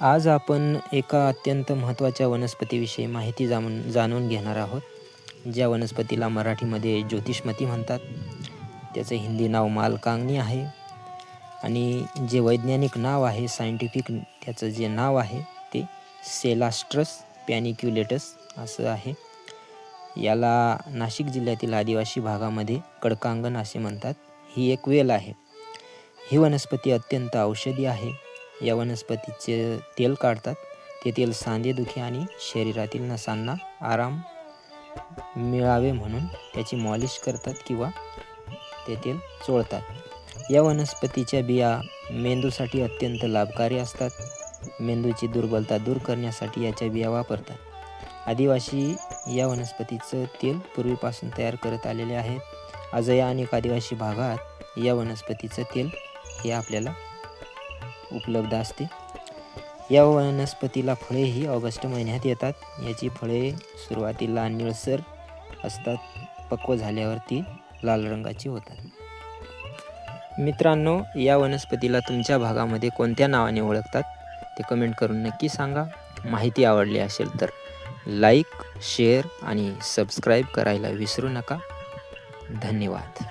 आज आपण एका अत्यंत महत्त्वाच्या वनस्पतीविषयी माहिती जाणून जाणून घेणार आहोत ज्या वनस्पतीला मराठीमध्ये ज्योतिषमती म्हणतात. त्याचं हिंदी नाव मालकांगणी आहे आणि जे वैज्ञानिक नाव आहे सायंटिफिक त्याचं जे नाव आहे ते सेलास्ट्रस पॅनिक्युलेटस असं आहे. याला नाशिक जिल्ह्यातील आदिवासी भागामध्ये कडकांगण असे म्हणतात. ही एक वेल आहे. ही वनस्पती अत्यंत औषधी आहे. या वनस्पतीचे तेल काढतात. ते तेल सांधेदुखी आणि शरीरातील नसांना आराम मिळावे म्हणून त्याची मॉलिश करतात किंवा ते तेल चोळतात. या वनस्पतीच्या बिया मेंदूसाठी अत्यंत लाभकारी असतात. मेंदूची दुर्बलता दूर करण्यासाठी याच्या बिया वापरतात. आदिवासी या वनस्पतीचं तेल पूर्वीपासून तयार करत आलेले आहेत. आजही अनेक आदिवासी भागात या वनस्पतीचं तेल हे आपल्याला उपलब्ध असते. या वनस्पतीला फळे ही ऑगस्ट महिन्यात येतात. याची फळे सुरुवातीला निळसर असतात. पक्व झाल्यावर ती लाल रंगाची होतात. मित्रांनो या वनस्पतीला तुमच्या भागामध्ये कोणत्या नावाने ओळखतात? ते कमेंट करून नक्की सांगा. माहिती आवडली असेल तर लाईक शेअर आणि सबस्क्राईब करायला विसरू नका. धन्यवाद.